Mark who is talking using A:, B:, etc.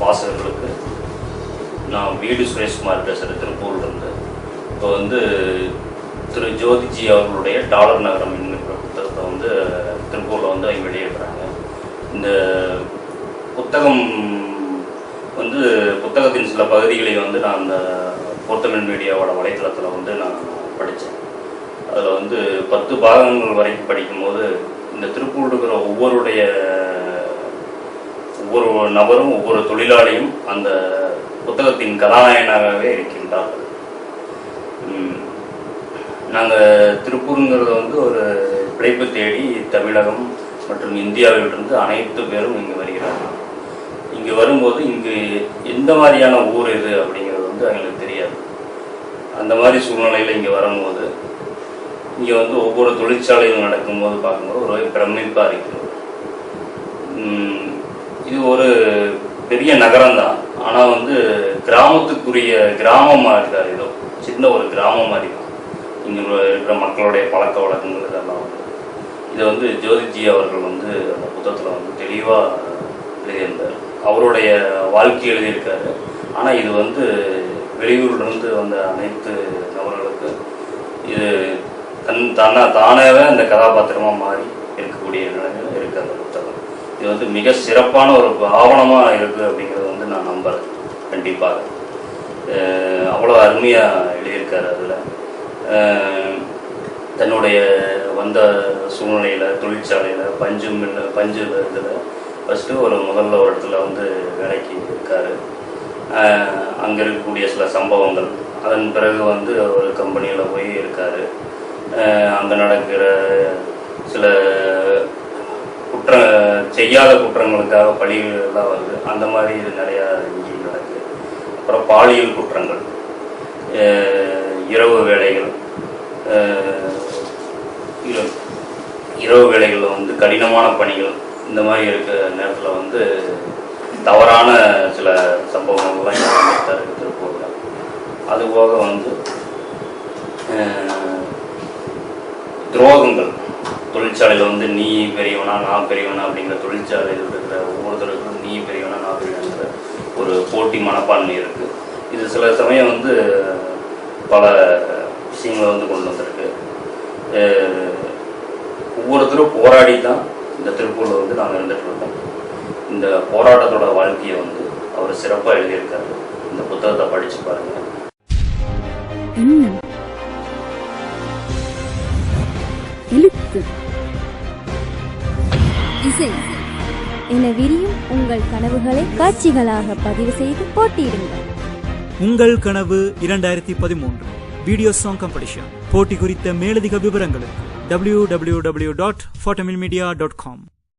A: வாசகர்களுக்கு நான் வீடு சுரேஷ்குமார் பேசுகிறேன் திருப்பூர்லேருந்து இப்போ வந்து திரு ஜோதிஜி அவர்களுடைய டாலர் நகரம் என்கிற புத்தகத்தை வந்து திருப்பூரில் வந்து அவங்க வெளியிடுறாங்க. இந்த புத்தகம் வந்து புத்தகத்தின் சில பகுதிகளை வந்து நான் அந்த போர்த்தமிழ் மீடியாவோட வலைத்தளத்தில் வந்து நான் படித்தேன் அதில் வந்து பத்து பாகங்கள் வரைக்கும் படிக்கும்போது இந்த திருப்பூர் இருக்கிற ஒவ்வொருடைய ஒவ்வொரு நபரும் ஒவ்வொரு தொழிலாளியும் அந்த புத்தகத்தின் கதாநாயகனாகவே இருக்கின்றார்கள். நாங்கள் திருப்பூருங்கிறது வந்து ஒரு பிழைப்பு தேடி தமிழகம் மற்றும் இந்தியாவிலிருந்து அனைத்து பேரும் இங்கே வருகிறார்கள். இங்கே வரும்போது இங்கு எந்த மாதிரியான ஊர் இது அப்படிங்கிறது வந்து அவங்களுக்கு தெரியாது. அந்த மாதிரி சூழ்நிலையில் இங்கே வரும்போது இங்கே வந்து ஒவ்வொரு தொழிற்சாலையும் நடக்கும்போது பார்க்கும்போது ஒரு பிரமிப்பாக இருக்குது இது ஒரு பெரிய நகரம் தான் ஆனால் வந்து கிராமத்துக்குரிய கிராமமாக தான் ஏதோ. சின்ன ஒரு கிராமம் மாதிரி தான். இங்கே இருக்கிற மக்களுடைய பழக்க வழக்கங்கள் இதெல்லாம் வந்து. இதை வந்து ஜோதிஜி அவர்கள் வந்து அந்த புத்தகத்தில் வந்து தெளிவாக எழுதியிருந்தார். அவருடைய வாழ்க்கை எழுதியிருக்காரு. ஆனால் இது வந்து வெளியூர்லேருந்து வந்த அனைத்து நபர்களுக்கு இது தன் தானே தானாகவே அந்த கதாபாத்திரமாக மாறி இருக்கக்கூடிய நிலைமையில் இது வந்து மிக சிறப்பான ஒரு ஆவணமாக இருக்குது அப்படிங்கிறத வந்து நான் நம்புகிறேன் கண்டிப்பாக. அவ்வளோ அருமையாக எழுதியிருக்காரு அதில். தன்னுடைய வந்த சூழ்நிலையில் தொழிற்சாலையில் பஞ்சு மில்ல பஞ்சு இதில் ஃபஸ்ட்டு ஒரு முதல்ல ஒரு இடத்துல வந்து வேலைக்கு இருக்கார். அங்கே இருக்கக்கூடிய சில சம்பவங்கள். அதன் பிறகு வந்து ஒரு கம்பெனியில் போய் இருக்கார். அங்கே நடக்கிற சில செய்யாத குற்றங்களுக்காக பழிகள் வருது. அந்த மாதிரி இது நிறையா இங்கே நடக்குது. அப்புறம் பாலியல் குற்றங்கள் இரவு வேலைகள் இரவு வேலைகளில் வந்து கடினமான பணிகள் இந்த மாதிரி இருக்கிற நேரத்தில் வந்து தவறான சில சம்பவங்கள்லாம் இருக்குது திருப்பூரில் அதுபோக வந்து துரோகங்கள். தொழிற்சாலையில் வந்து நீ பெரியவனா நான் பெரியவனா அப்படிங்கிற தொழிற்சாலையில் இருக்கிற ஒவ்வொருத்தருக்கும் நீ பெரியவனா நான் பெரியவனாங்கிற ஒரு போட்டி மனப்பான்மை இருக்குது இது சில சமயம் வந்து பல விஷயங்களை வந்து கொண்டு வந்திருக்கு. ஒவ்வொருத்தரும் போராடி தான் இந்த திருப்பூரில் வந்து நாங்கள் இருந்துகிட்டு இருக்கோம். இந்த போராட்டத்தோட வாழ்க்கையை வந்து அவர் சிறப்பாக எழுதியிருக்காரு. இந்த புத்தகத்தை படித்து பாருங்கள்
B: இசை. என விரியும் உங்கள் கனவுகளை காட்சிகளாக பதிவு செய்து போட்டியிடுங்கள்.
C: உங்கள் கனவு இரண்டாயிரத்தி பதிமூன்று வீடியோ சாங் காம்படிஷன் போட்டி குறித்த மேலதிக விவரங்களுக்கு www.photomilmedia.com டாட்